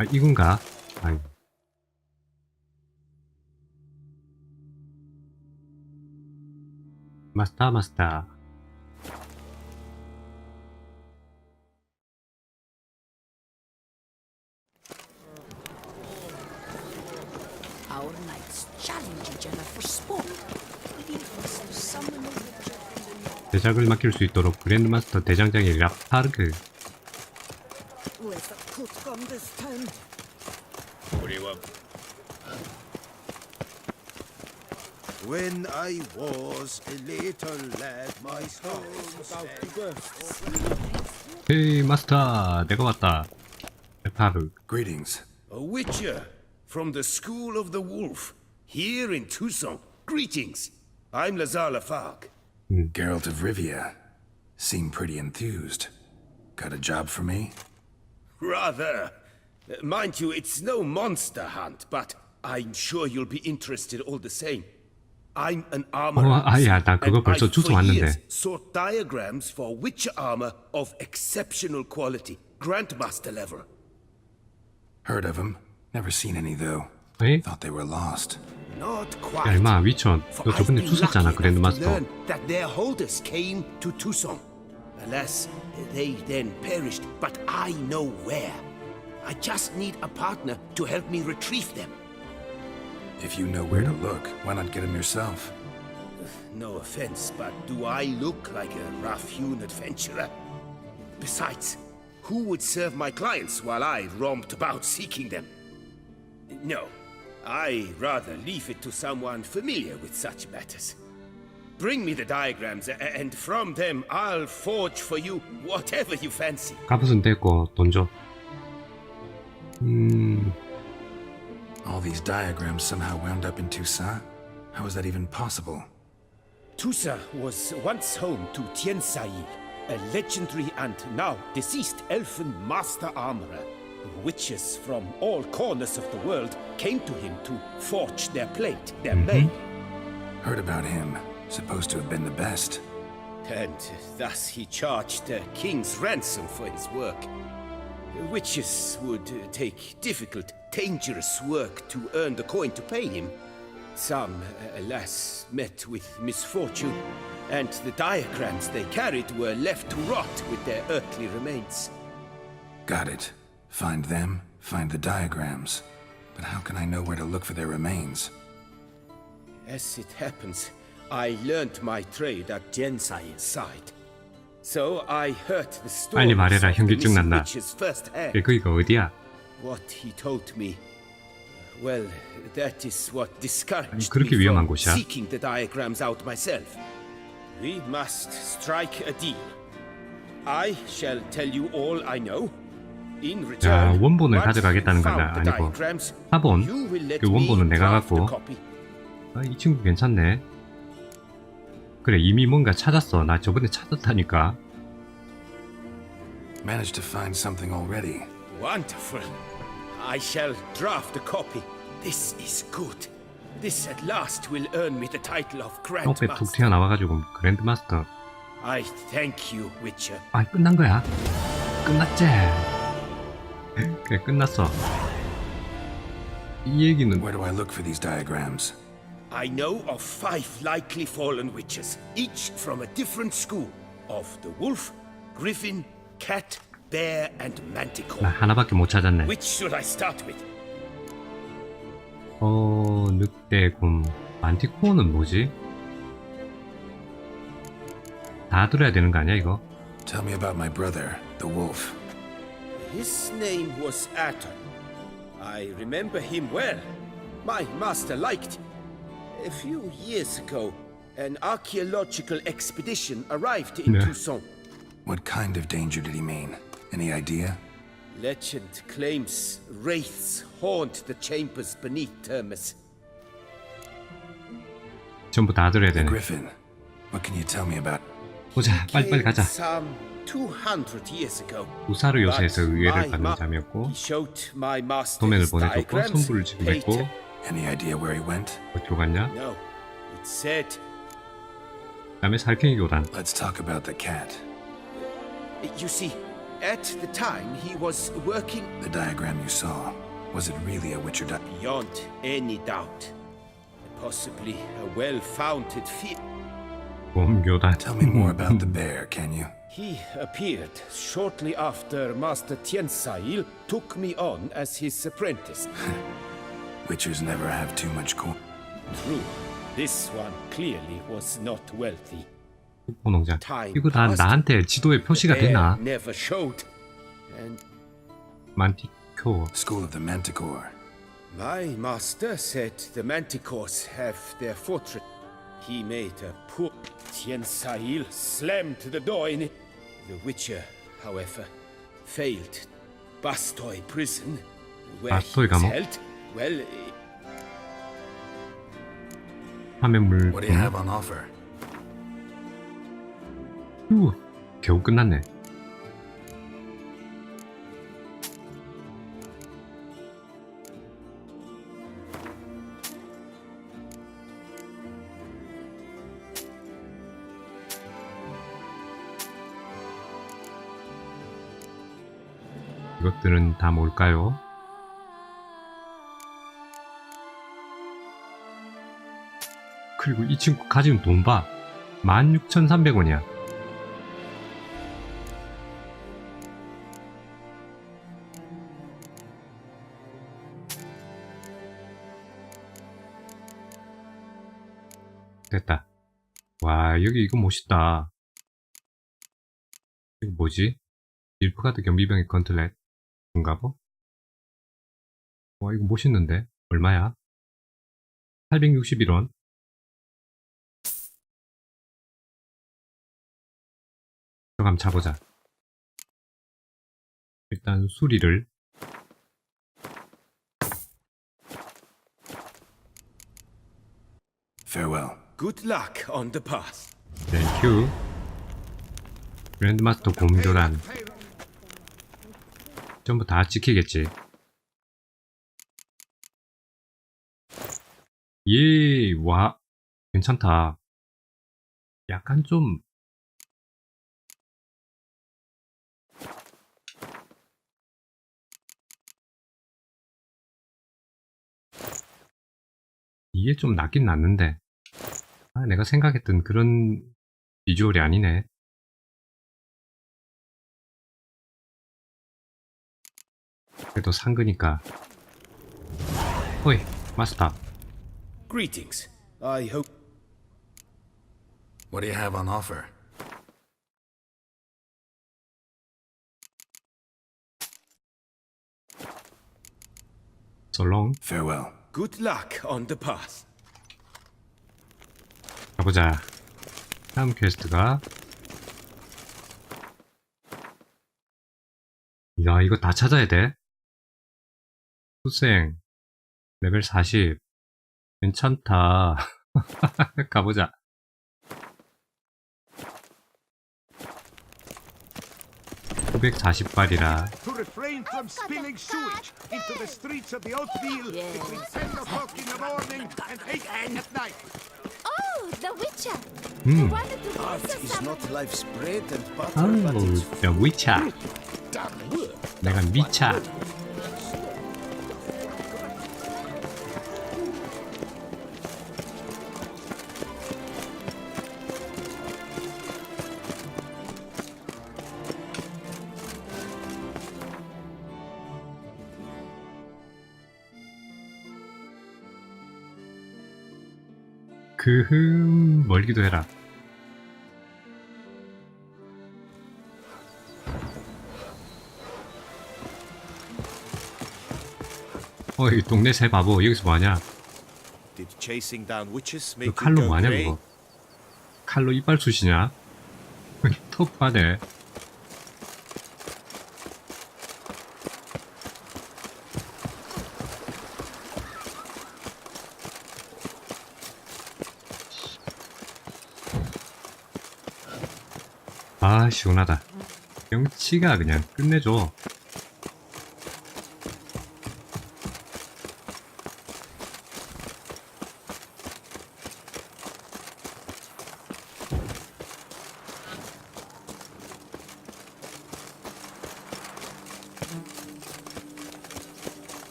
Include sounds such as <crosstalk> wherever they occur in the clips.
아, 이건가? 아이. 마스터, 마스터. 대작을 맡길 수 있도록 그랜드마스터 대장장이 라파르그. Where's the coot gone this time? What do you want? When I was a little lad, my heart was about to burst. 헤이, 마스터. 내가 왔다. 라파르그. Greetings. A witcher from the School of the Wolf, here in Tucson. Greetings. I'm Lazar Lafargue. Geralt of Rivia. Seem pretty enthused. Got a job for me? Rather. Uh, Mind you, it's no monster hunt, but I'm sure you'll be interested all the same. I'm an armor. 어, 아야, 나 그거 벌써 I've 주소 for 왔는데. years sought diagrams for witcher armor of exceptional quality, Grandmaster level. Heard of them. Never seen any though. 에이? Thought they were lost. Not 야, quite. 임마, 위쳐. For 너 I've 저번에 been 주웠잖아, lucky enough to 그랜드마스터. learn that their holders came to Tucson. Alas, they then perished, but I know where. I just need a partner to help me retrieve them. If you know where to look, why not get them yourself? No offense, but do I look like a rough-hewn adventurer? Besides, who would serve my clients while I romped about seeking them? No, I rather leave it to someone familiar with such matters. Bring me the diagrams, a- and from them I'll forge for you whatever you fancy. 갑옷은 됐고, 돈 줘. 음, All these diagrams somehow wound up in Toussaint? How is that even possible? Tusa was once home to Tien Sai, a legendary and now deceased elfin master armorer. Witches from all corners of the world came to him to forge their plate, their mail. Heard about him. Supposed to have been the best. And thus he charged the king's ransom for his work. Witches would take difficult, dangerous work to earn the coin to pay him. Some, alas, met with misfortune, and the diagrams they carried were left to rot with their earthly remains. Got it. Find them, find the diagrams. But how can I know where to look for their remains? As it happens, I learned my trade at Jensai's side. So I heard the story 빨리 말해라, 현기증 firsthand. 얘 거기가 어디야? What he told me. Well, that is what discouraged 그렇게 me 위험한 from 곳이야? seeking the diagrams out myself. We must strike a deal. I shall tell you all I know. In return, 야, 원본을 once 가져가겠다는 건가? found the 아니고 diagrams, 사본? you will let 그 원본은 me 내가 draft a 갖고 copy. 아, 이 친구 괜찮네. 그래, 이미 뭔가 찾았어. 나 저번에 찾았다니까. Managed to find something already. Wonderful. I shall draft a copy. This is good. This at last will earn me the title of 떡배 툭 Grandmaster. 튀어나와가지고 그랜드마스터. I thank you, Witcher. 아, 끝난 거야? 끝났지? 그래, 끝났어. 이 얘기는 Where do I look for these diagrams? I know of five likely fallen witches, each from a different school of the wolf, griffin, cat, bear, and 나 manticore. 하나밖에 못 찾았네. Which should I start with? 어, 늑대, 곰. 만티코어는 뭐지? 다 들어야 되는 거 아니야, 이거? Tell me about my brother, the wolf. His name was Aton. I remember him well. My master liked him. A few years ago, an archaeological expedition arrived in Yeah. Tucson. What kind of danger did he mean? Any idea? Legend claims wraiths haunt the chambers beneath Termus. 전부 다 들어야 The 되네. griffin. What can you tell me about? 보자, 빨리빨리 가자. Some 200 years ago. 우사르 요새에서 But 의뢰를 my 받는 ma- 자매였고 He showed my master 도면을 his 보내줬고 diagrams, 선물을 지급했고 painted. Any idea where he went? 어디로 갔냐? No, it said 그다음에 살쾡이 교단. Let's talk about the cat. You see, At the time, he was working The diagram you saw, was it really a Witcher di- beyond any doubt. Possibly a well-founded fear. 곰교단. Tell me more about the bear, can you? He appeared shortly after Master Tiensail took me on as his apprentice. <laughs> Witchers never have too much coin. True, this one clearly was not wealthy. 농장. 이거 다 나한테 지도에 표시가 Bear 되나? never showed. And 만티코. School of the Manticore. my master said the manticores have their fortress. He made a poor Tiensail slammed the door in it. The Witcher, however, failed. Bastoy prison, where 바스토이 he was 감옥? held. Well, 화면물. What do you have on offer? 휴, 겨우 끝났네. 이것들은 다 뭘까요? 그리고 이 친구 가진 돈 봐. 16,300원이야. 됐다. 와, 여기 이거 멋있다. 이거 뭐지? 일프가드 경비병의 건틀렛. 인가 보? 와, 이거 멋있는데? 얼마야? 861원. 한번 차보자. 일단 수리를 Farewell. good luck on the path. 땡큐. 그랜드마스터 곰교란 전부 다 지키겠지. 예, 와, 괜찮다. 약간 좀 이게 좀 낫긴 낫는데 아, 내가 생각했던 그런 비주얼이 아니네. 그래도 상그니까. 어이, 마스터. Greetings. I hope What do you have on offer? 솔롱. Farewell. Good luck on the path. 가보자. 다음 퀘스트가. 야, 이거 다 찾아야 돼. 수생. 레벨 40. 괜찮다. <laughs> 가보자. (940발이라) To refrain from spilling sewage into the streets of the Oatville between 10 o'clock in the morning and 8 at night. Oh, The Witcher. 음. You wanted to Art kiss is us not life's bread and butter, 아우, but it's 야, 위차. damn work. 내가 미차. 그흠 멀기도 해라. 어, 이 동네 새 바보 여기서 뭐하냐? Make 칼로 뭐하냐? 그거? 칼로 이빨 쑤시냐? <laughs> 터프하네. 아 시원하다. 경치가 그냥 끝내줘.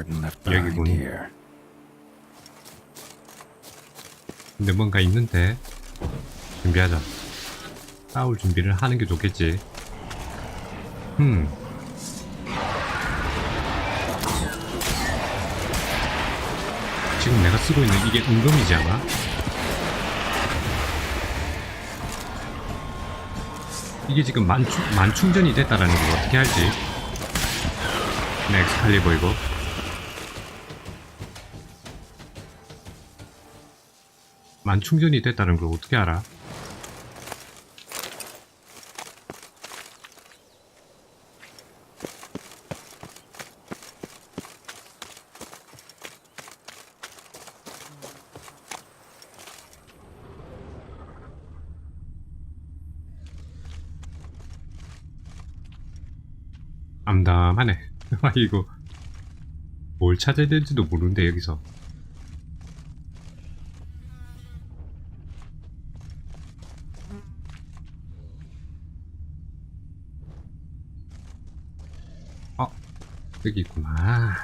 Left behind 여기군. here. 근데 뭔가 있는데 준비하자 싸울 준비를 하는 게 좋겠지 음 지금 내가 쓰고 있는 이게 은검이지 않아? 이게 지금 만충, 만충전이 됐다라는 걸 어떻게 알지? 네, 엑스칼리버이고 만충전이 됐다는 걸 어떻게 알아? 암담하네. <laughs> 아이고. 뭘 찾아야 될지도 모르는데, 여기서. 여기 있구만.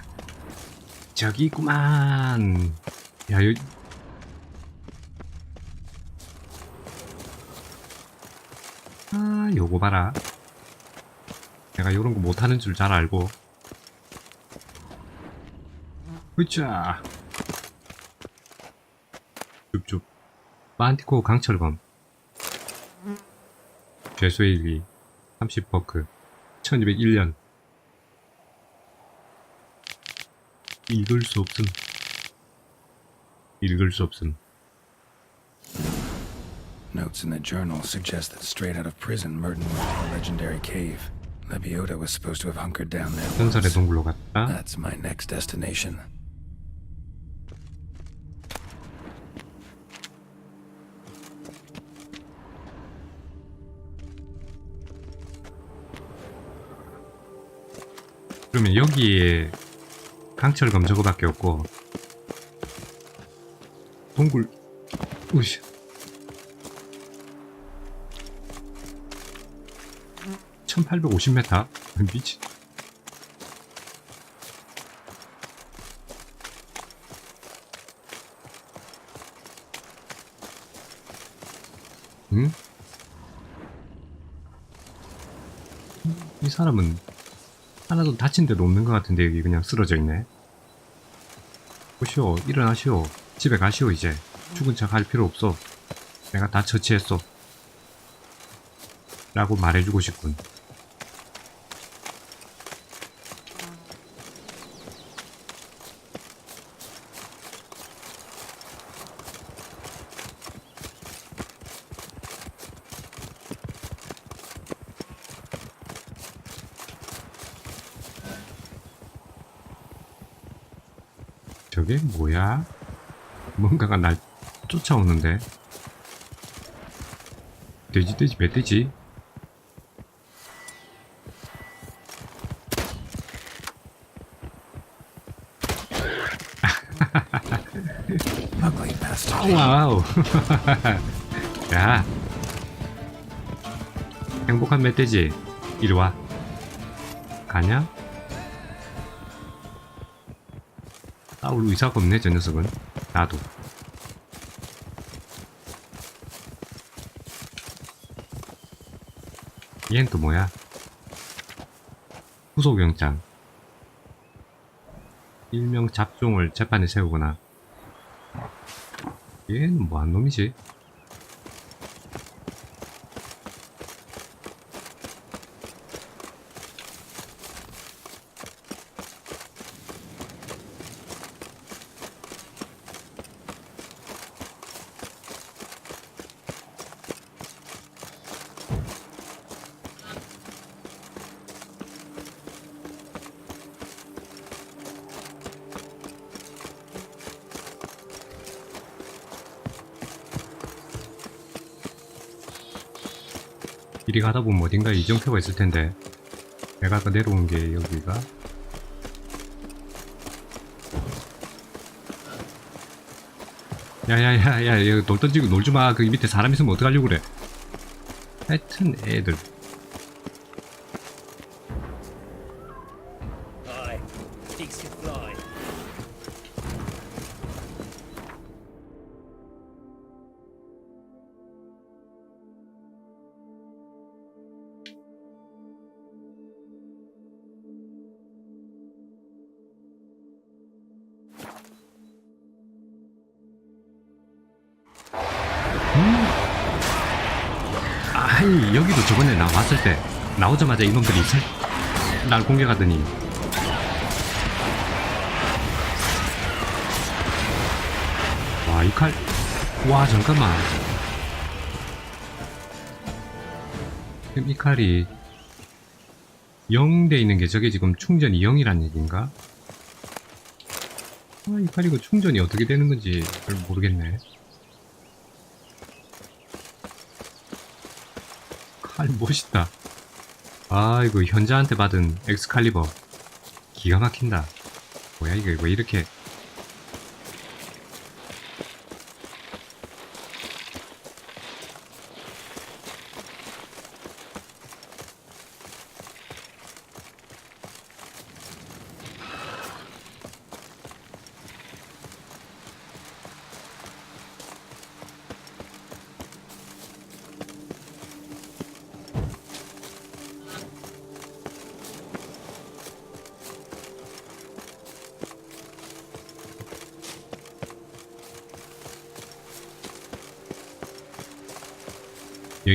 저기 있구만. 야, 여기. 아, 요거 봐라. 내가 요런 거 못하는 줄 잘 알고. 으쌰. 줍줍. 만티코 강철검. 죄수의 일기. 30버크. 1201년. 읽을 수 없음. 읽을 수 없음. Notes in the journal suggest that straight out of prison, Merton went to a legendary cave. Lebiota was supposed to have hunkered down there. 전설의 once. 동굴로 갔다. That's my next destination. 그러면 여기에 강철검 저거밖에 없고 동굴 우씨 1850m? <laughs> 미친 응? 이 사람은 하나도 다친 데도 없는 것 같은데 여기 그냥 쓰러져 있네. 보시오, 일어나시오. 집에 가시오 이제. 죽은 척 할 필요 없어. 내가 다 처치했어. 라고 말해주고 싶군. 뭐야? 뭔가가 날 쫓아오는데. 돼지 돼지 멧돼지? 와우. <laughs> 야. 행복한 멧돼지. 이리 와. 가냐? 싸울 의사가 없네, 저 녀석은. 나도. 얘는 또 뭐야? 후속영장. 일명 잡종을 재판에 세우거나. 얘는 뭐한 놈이지? 이리 가다 보면 어딘가 이정표가 있을 텐데 내가 아까 내려온 게 여기가 야야야야 돌 던지고 놀지 마. 그 밑에 사람 있으면 어떡하려고 그래. 하여튼 애들 아이 여기도 저번에 나왔을 때 나오자마자 이놈들이 살, 날 공격하더니 와 이 칼 와 잠깐만 지금 이 칼이 0 돼 있는 게 저게 지금 충전이 0이란 얘기인가? 아, 이 칼 이거 충전이 어떻게 되는 건지 잘 모르겠네. <laughs> 멋있다. 아, 이거 현자한테 받은 엑스칼리버. 기가 막힌다. 뭐야, 이거, 왜 이렇게.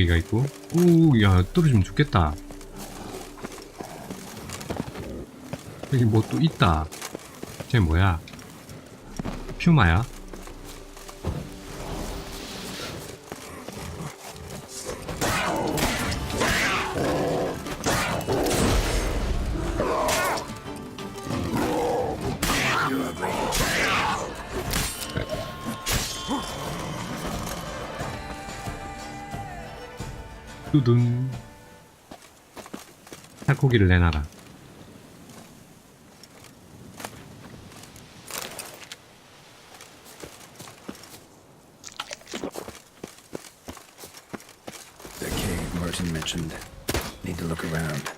여기가 있고. 오, 야, 떨어지면 죽겠다. 여기 뭐 또 있다. 쟤 뭐야? 퓨마야? 두둔. 살코기를 내놔라. The cave Merton mentioned. Need to look around.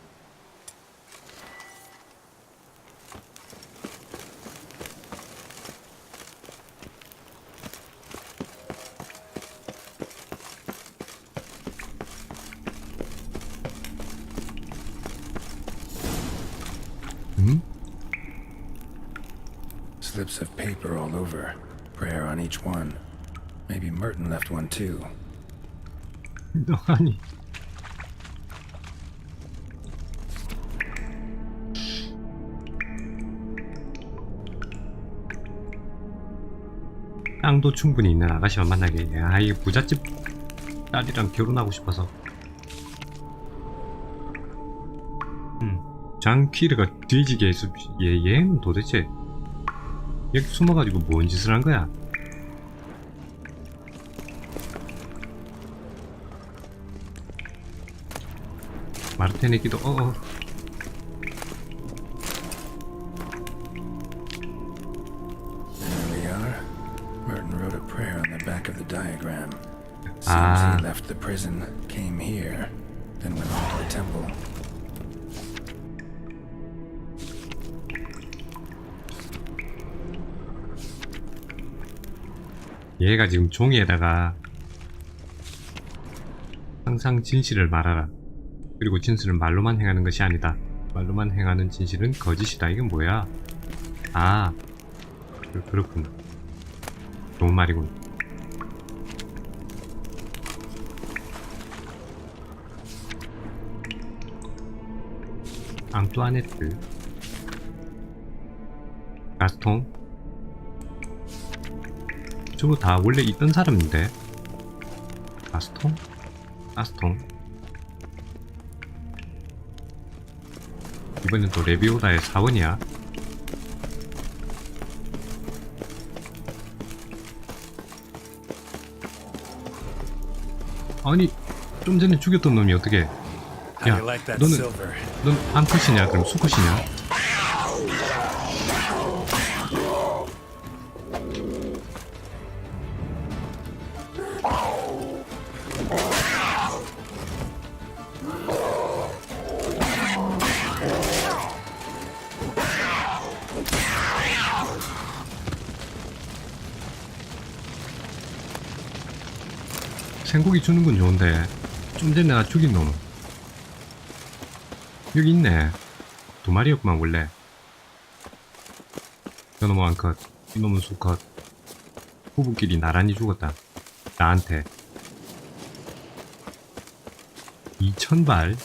응? Slips of paper all over. Prayer on each one. Maybe Merton left one too. 너 아니. 땅도 충분히 있는 아가씨만 만나게. 야, 이 부잣집 딸이랑 결혼하고 싶어서. 음, 장키르가 뒤지게 해서 얘 얘는 도대체 여기 숨어가지고 뭔 짓을 한 거야? 마르테네기도 어어 There we are. Merton wrote a prayer on the back of the diagram. Seems Ah. he left the prison, came here, then went on to the temple. 얘가 지금 종이에다가 항상 진실을 말하라. 그리고 진실은 말로만 행하는 것이 아니다. 말로만 행하는 진실은 거짓이다. 이건 뭐야? 아, 그- 그렇군. 좋은 말이군. 앙뚜아네트 가스통 저거 다 원래 있던 사람인데 가스통? 가스통 이번엔 또 레비오다의 사원이야. 아니 좀 전에 죽였던 놈이 어떻게? 야 너는? 넌 암컷이냐? 그럼 수컷이냐 고기 주는 건 좋은데 좀 전에 내가 죽인 놈은 여기 있네. 두 마리였구만 원래. 저놈은 한컷 이놈은 수컷. 부부끼리 나란히 죽었다. 나한테. 2천발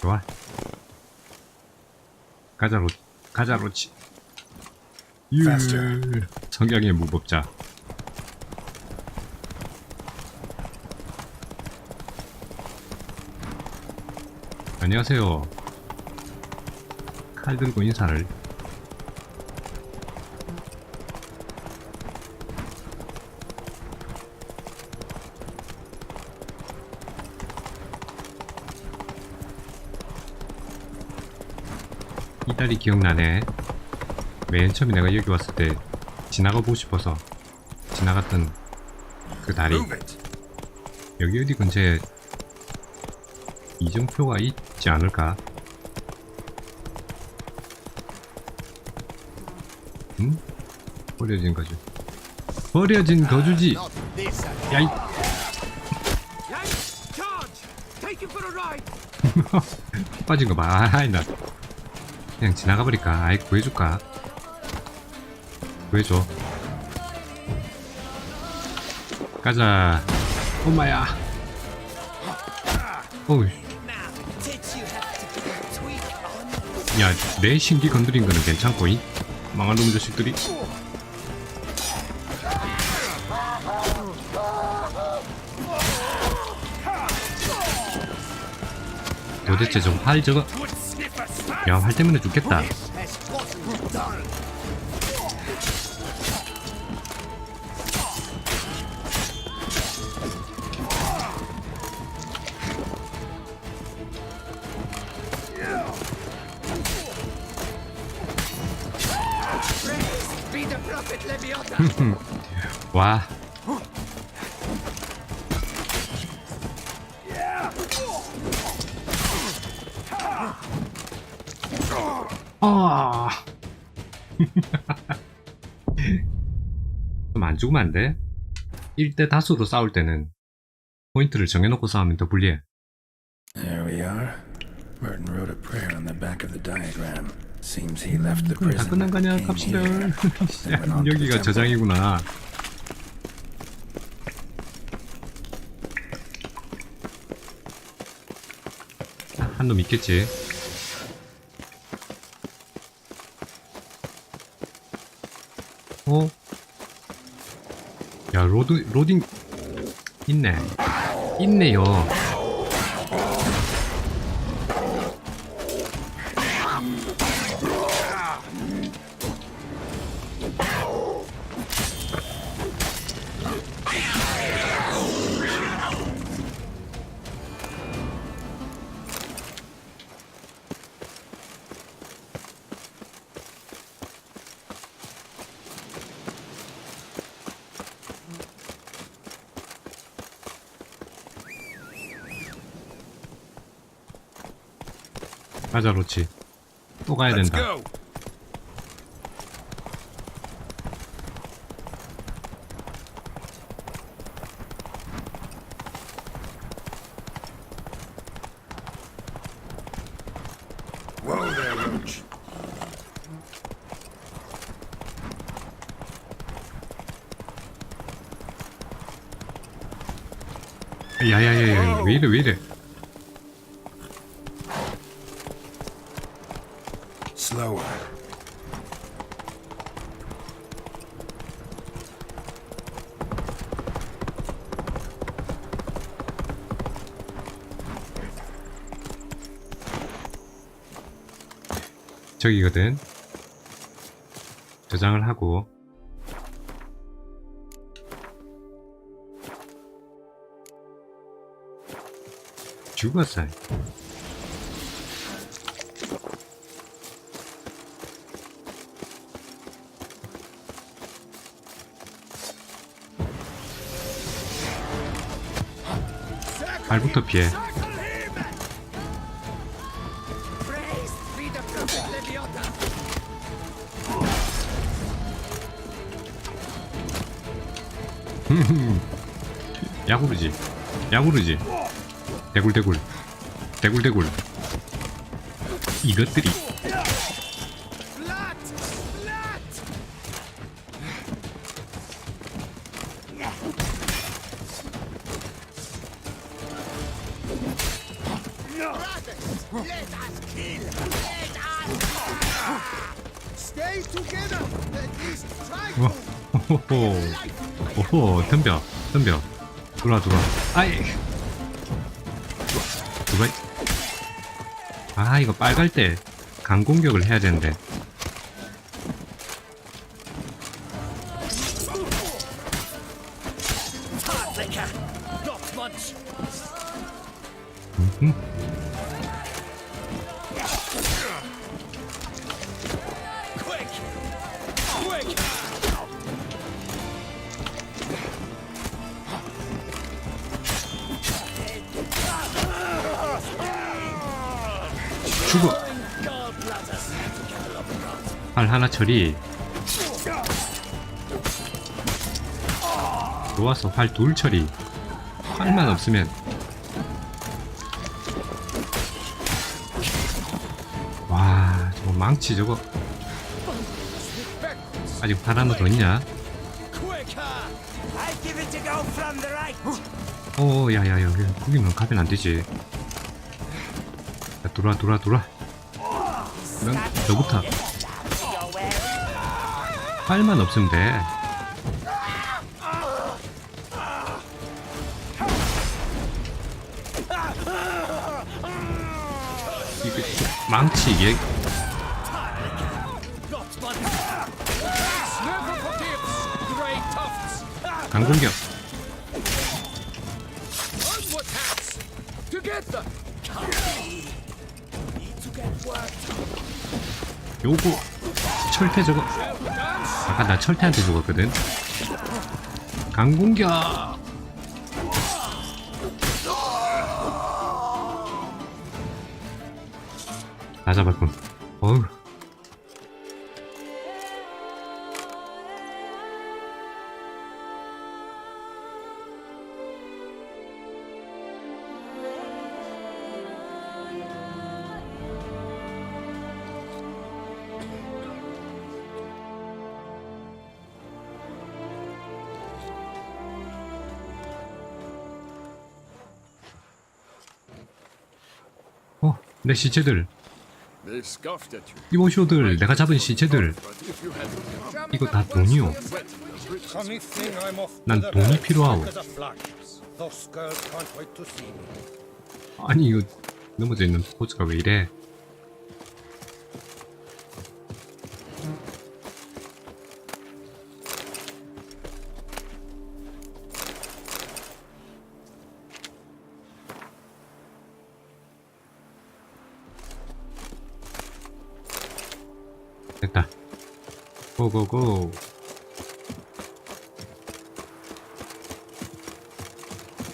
좋아 가자 로 가자 로치. 유. 성경의 무법자. 안녕하세요. 칼 들고 인사를 이 다리 기억나네 맨 처음에 내가 여기 왔을 때 지나가 보고 싶어서 지나갔던 그 다리. 여기 어디 근처에 이정표가 있지 않을까? 응? 버려진 거지. 버려진 거주지. Again. 야이! <laughs> 빠진 거 봐. 아이 나 그냥 지나가 버릴까? 아이 구해줄까? 구해줘. 가자. 엄마야. 어우. 야, 내 신기 건드린 거는 괜찮고, 이 망할 놈의 자식들이. 도대체 저활 저거! 야 활 때문에 죽겠다! 와 아. 좀 안 죽으면 안 돼? 1대 다수로 싸울 때는 포인트를 정해놓고 싸우면 더 불리해. There we are. Merton wrote a prayer on the back of the diagram. Seems he left the 그럼 다 prison. 끝난 거냐? the 여기가. 저장이구나. 한 놈 있겠지. 어? 야, 로드, 로딩, 있네. 있네요. 가자, 로치. 또 가야 된다. 야야야야, 왜 이래, 왜 이래. 저기거든. 저장을 하고 죽었어. 발부터 피해. <laughs> 야구르지. 야구르지. 대굴대굴. 대굴대굴. 이것들이 덤벼 덤벼 들어와 들어와 아이 누가 아 이거 빨갈 때 강공격을 해야 되는데 much. 음? 팔 하나 처리. 좋았어. 활둘 처리. 활만 없으면. 와 저거 망치 저거. 아직 활 하나 더 있냐. 어 야야야 거기면 가면 안 되지. 야 들어와 들어와 들어와 넌 너부터 활만 없으면 돼 이게 망치 이게. 강공격. 요거 철퇴 저거 아까 나 철퇴한테 죽었거든. 강공격! 다 잡았군 내 시체들. 이모쇼들 내가 잡은 시체들 이거 다 돈이요 난 돈이 필요하오. 아니 이거 넘어져 있는 포즈가 왜 이래 됐다 고고고